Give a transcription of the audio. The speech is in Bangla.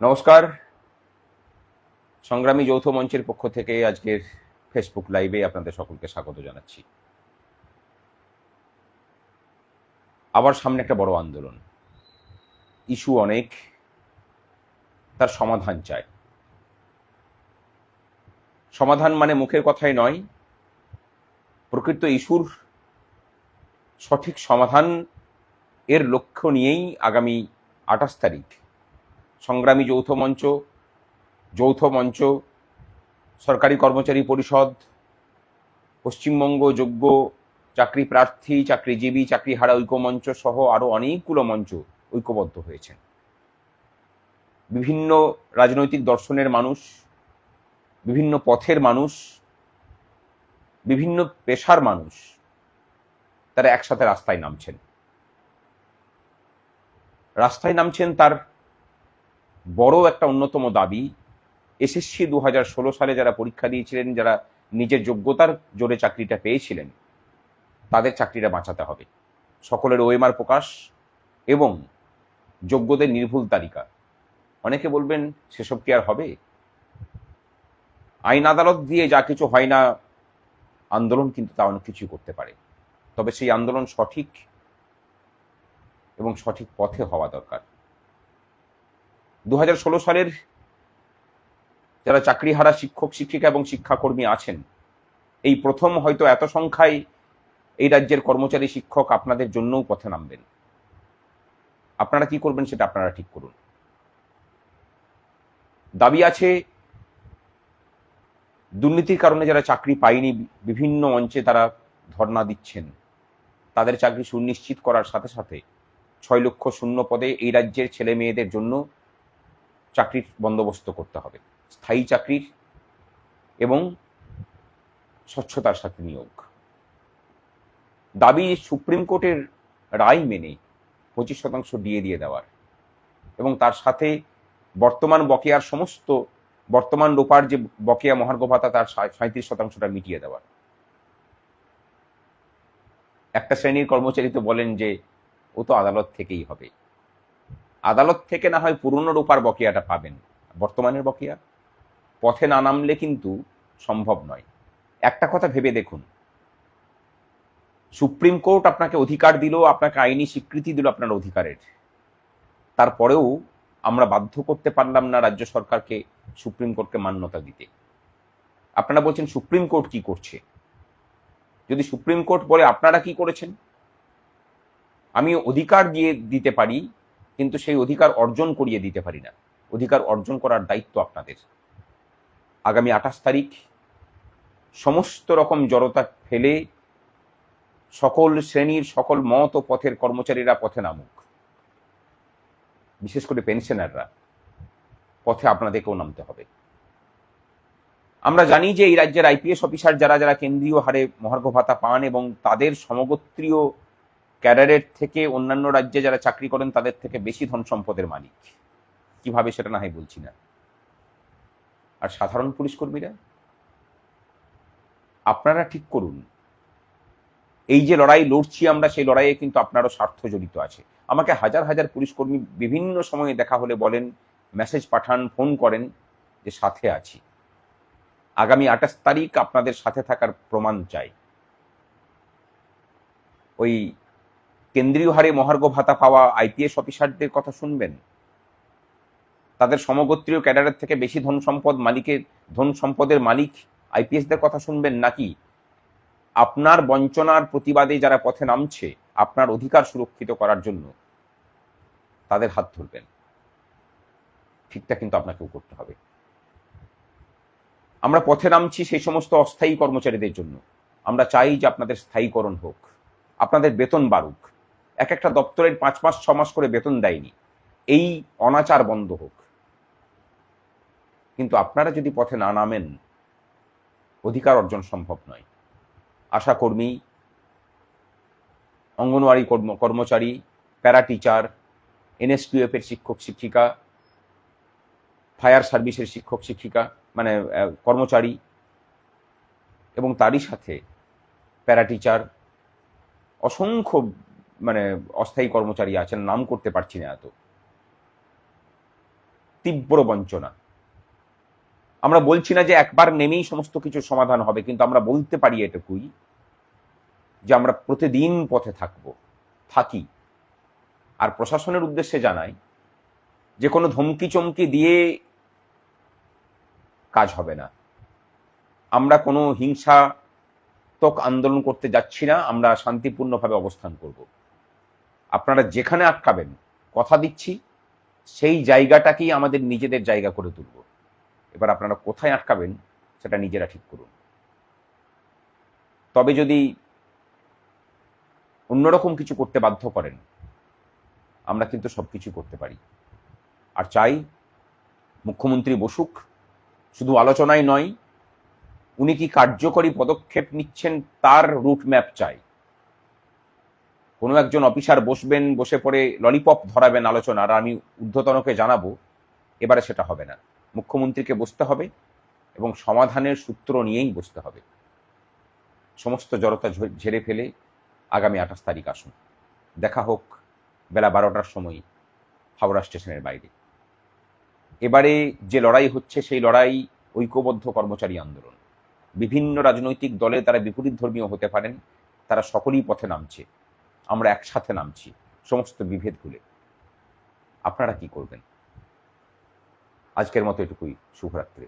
নমস্কার। সংগ্রামী যৌথ মঞ্চের পক্ষ থেকে আজকের ফেসবুক লাইভে আপনাদের সকলকে স্বাগত জানাচ্ছি। আবার সামনে একটা বড় আন্দোলন। ইস্যু অনেক, তার সমাধান চায় সমাধান মানে মুখের কথাই নয়, প্রকৃত ইস্যুর সঠিক সমাধান এর লক্ষ্য নিয়েই আগামী আঠাশ তারিখ সংগ্রামী যৌথ মঞ্চ যৌথ মঞ্চ, সরকারি কর্মচারী পরিষদ, পশ্চিমবঙ্গ যোগ্য চাকরি প্রার্থী, চাকরিজীবী, চাকরিহারা ঐক্যমঞ্চ সহ আরও অনেকগুলো মঞ্চ ঐক্যবদ্ধ হয়েছেন বিভিন্ন রাজনৈতিক দর্শনের মানুষ, বিভিন্ন পথের মানুষ, বিভিন্ন পেশার মানুষ তারা একসাথে রাস্তায় নামছেন। রাস্তায় নামছেন তার বড় একটা অন্যতম দাবি এসএসসি দু হাজার ষোলো সালে যারা পরীক্ষা দিয়েছিলেন, যারা নিজের যোগ্যতার জোরে চাকরিটা পেয়েছিলেন, তাদের চাকরিটা বাঁচাতে হবে। সকলের ওএমআর প্রকাশ এবং যোগ্যদের নির্ভুল তালিকা। অনেকে বলবেন, সেসব কি আর হবে? আইন আদালত দিয়ে যা কিছু হয় না, আন্দোলন কিন্তু তা অনেক কিছুই করতে পারে। তবে সেই আন্দোলন সঠিক এবং সঠিক পথে হওয়া দরকার। দু হাজার ষোলো সালের যারা চাকরিহারা শিক্ষক, শিক্ষিকা এবং শিক্ষাকর্মী আছেন, এই প্রথম হয়তো এত সংখ্যায় এই রাজ্যের কর্মচারী, শিক্ষক আপনাদের জন্যও পথে নামবেন। আপনারা কি করবেন সেটা আপনারা ঠিক করুন। দাবি আছে, দুর্নীতির কারণে যারা চাকরি পায়নি, বিভিন্ন মঞ্চে তারা ধর্ণা দিচ্ছেন। তাদের চাকরি সুনিশ্চিত করার সাথে সাথে ছয় লক্ষ শূন্য পদে এই রাজ্যের ছেলে মেয়েদের জন্য চাকরির বন্দোবস্ত করতে হবে। স্থায়ী চাকরির এবং স্বচ্ছতার সাথে নিয়োগ। দাবি সুপ্রিম কোর্টের রায় মেনে পঁচিশ শতাংশ দিয়ে দিয়ে দেওয়ার এবং তার সাথে বর্তমান বকেয়ার সমস্ত বর্তমান রোপার যে বকেয়া মহার্ঘ ভাতা তার সাঁত্রিশ শতাংশটা মিটিয়ে দেওয়ার। একটা শ্রেণির কর্মচারী তো বলেন যে ও তো আদালত থেকেই হবে। আদালত থেকে না হয় পুরনো রূপার বকেয়াটা পাবেন। বর্তমানের বকেয়া? পথে না নামলে কিন্তু সম্ভব নয়। একটা কথা ভেবে দেখুন। সুপ্রিম কোর্ট আপনাকে অধিকার দিল, আপনাকে আইনি স্বীকৃতি দিল আপনার অধিকারের। তারপরেও আমরা বাধ্য করতে পারলাম না রাজ্য সরকারকে, সুপ্রিম কোর্টকে মান্যতা দিতে। আপনারা বলছেন, সুপ্রিম কোর্ট কি করছে? যদি সুপ্রিম কোর্ট বলে, আপনারা কি করেছেন? আমি অধিকার দিয়ে দিতে পারি কিন্তু সেই অধিকার অর্জন করিয়ে দিতে পারি না। অধিকার অর্জন করার দায়িত্ব আপনাদের। আগামী আঠাশ তারিখ সমস্ত রকম জড়তা ফেলে সকল শ্রেণির, সকল মত ও পথের কর্মচারীরা পথে নামুক। বিশেষ করে পেনশনাররা, পথে আপনাদেরকেও নামতে হবে। আমরা জানি যে এই রাজ্যের আইপিএস অফিসার যারা যারা কেন্দ্রীয় হারে মহার্ঘ ভাতা পান এবং তাদের সমগোত্রীয় ক্যাডারের থেকে অন্যান্য রাজ্যে যারা চাকরি করেন, তাদের থেকে বেশি ধন সম্পদের মালিক। কীভাবে সেটা না হয় বলছি না। আর সাধারণ পুলিশ কর্মীরা? আপনারা ঠিক করুন। এই যে লড়াই লড়ছি আমরা, সেই লড়াইয়ে কিন্তু আপনারও স্বার্থ জড়িত আছে। আমাকে হাজার হাজার পুলিশ কর্মী বিভিন্ন সময়ে দেখা হলে বলেন, মেসেজ পাঠান, ফোন করেন যে সাথে আছি। আগামী আঠাশ তারিখ আপনাদের সাথে থাকার প্রমাণ চাই। ওই কেন্দ্রীয় হারে মহার্ঘ ভাতা পাওয়া আইপিএস অফিসারদের কথা শুনবেন? তাদের সমগোত্রীয় ক্যাডারের থেকে বেশি ধন সম্পদ মালিকের, ধন সম্পদের মালিক আইপিএসদের কথা শুনবেন নাকি? আপনার বঞ্চনার প্রতিবাদে যারা পথে নামছে, আপনার অধিকার সুরক্ষিত করার জন্য তাদের হাত ধরবেন। ঠিকটা কিন্তু আপনাকেও করতে হবে। আমরা পথে নামছি সেই সমস্ত অস্থায়ী কর্মচারীদের জন্য। আমরা চাই যে আপনাদের স্থায়ীকরণ হোক, আপনাদের বেতন বাড়ুক। এক একটা দপ্তরের পাঁচ মাস ছ মাস করে বেতন দেয়নি। এই অনাচার বন্ধ হোক। কিন্তু আপনারা যদি পথে না নামেন, অধিকার অর্জন সম্ভব নয়। আশাকর্মী অঙ্গনওয়াড়ি কর্মচারী, প্যারা টিচার, এনএসকিউএফ এর শিক্ষক, শিক্ষিকা, ফায়ার সার্ভিসের শিক্ষক, শিক্ষিকা মানে কর্মচারী এবং তারই সাথে প্যারা টিচার, অসংখ্য মানে অস্থায়ী কর্মচারী আছেন, নাম করতে পারছি না এত। তীব্র বঞ্চনা। আমরা বলছি না যে একবার নেমেই সমস্ত কিছু সমাধান হবে, কিন্তু আমরা বলতে পারি এটুকুই যে আমরা প্রতিদিন পথে থাকব, থাকি। আর প্রশাসনের উদ্দেশ্যে জানাই, যে কোনো ধমকি চমকি দিয়ে কাজ হবে না। আমরা কোনো হিংসাত্মক আন্দোলন করতে যাচ্ছি না, আমরা শান্তিপূর্ণভাবে অবস্থান করব। আপনারা যেখানে আটকাবেন, কথা দিচ্ছি, সেই জায়গাটাকেই আমাদের নিজেদের জায়গা করে তুলব। এবার আপনারা কোথায় আটকাবেন, সেটা নিজেরা ঠিক করুন। তবে যদি অন্যরকম কিছু করতে বাধ্য করেন, আমরা কিন্তু সব কিছু করতে পারি। আর চাই মুখ্যমন্ত্রী বসুক, শুধু আলোচনায় নয়, উনি কি কার্যকরী পদক্ষেপ নিচ্ছেন তার রুট ম্যাপ চাই। কোনো একজন অফিসার বসবেন, বসে পড়ে ললিপপ ধরাবেন আলোচনা আর আমি ঊর্ধ্বতনকে জানাব, এবারে সেটা হবে না। মুখ্যমন্ত্রীকে বসতে হবে এবং সমাধানের সূত্র নিয়েই বসতে হবে। সমস্ত জড়তা ঝেড়ে ফেলে আগামী আঠাশ তারিখ আসুন। দেখা হোক বেলা বারোটার সময় হাওড়া স্টেশনের বাইরে। এবারে যে লড়াই হচ্ছে, সেই লড়াই ঐক্যবদ্ধ কর্মচারী আন্দোলন। বিভিন্ন রাজনৈতিক দলে তারা বিপরীত ধর্মীয় হতে পারেন, তারা সকলেই পথে নামছে। আমরা একসাথে নামছি সমস্ত বিভেদ ভুলে আপনারা কি করবেন? আজকের মতো এটুকুই। শুভরাত্রি।